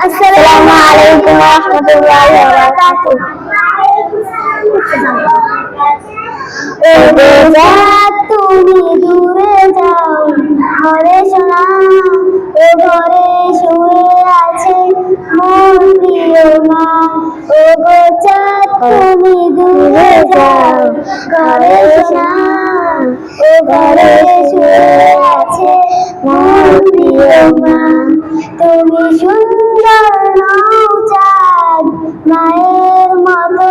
আসসালামু আলাইকুম তুমি দূরে যাও ঘরে শোনা ও ঘরে শুয়ে আছে মোর প্রিয় মা ও গো তুমি দূরে যাও ঘরে শোনা ও ঘরে শুয়ে আছে মোর প্রিয় মা তুমি সুন্দর নও চাঁদ। মায়ের মতো,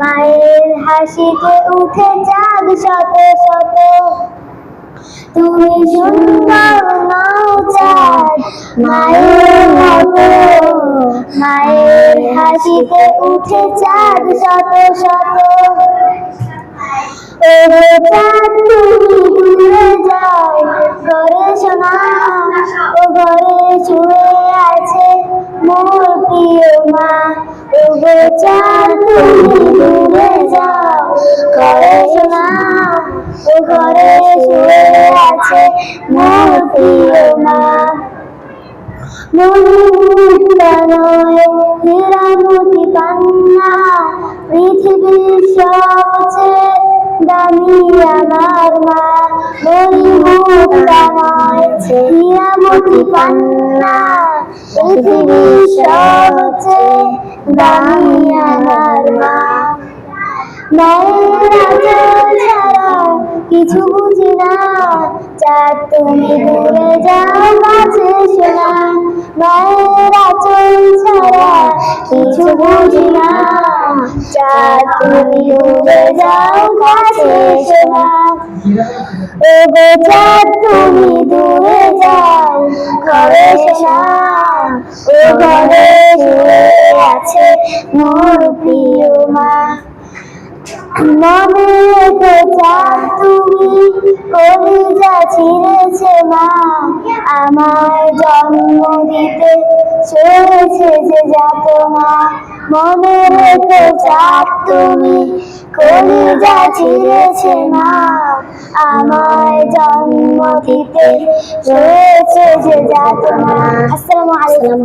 মায়ের হাসিতে উঠে চাঁদ শত শত। তুমি সুন্দর নও চাঁদ। মায়ের মতো, মায়ের হাসিতে উঠে চাঁদ শত শত। তুমি দূরে যাও ঘরে শোনা শুয়ে আছে মোর প্রিয় মা। গো চাঁদ তুমি দূরে যাও। ঘরে শোনা ও ঘরে শুয়ে আছে মোর প্রিয় মা। মনুষ্যা নয় হীরামতি পৃথিবীর সবচেয়ে দামি আমার মা। নয় কান্না পৃথিবীর সবচেয়ে দামি আমার মা। কিছু বুঝি না, চাঁদ তুমি দূরে যাও, কাছে শোনা। মায়ের আঁচল ছাড়া কিছু বুঝি না। চাঁদ তুমি দূরে যাও কাছে শোনা ও গো চাঁদ তুমি দূরে যাও ঘরে ও ঘরে শুয়ে আছে মোর প্রিয় মা মনে তুমি কলিজা ছিঁড়েছে মা। আমার জন্ম দিতে চলেছে যে যাতনা মনে রেখে চাঁদ তুমি, কলিজা ছিঁড়েছে মা। আমার জন্ম দিতে চলেছে যে যাত মা। আসসালামু আলাইকুম।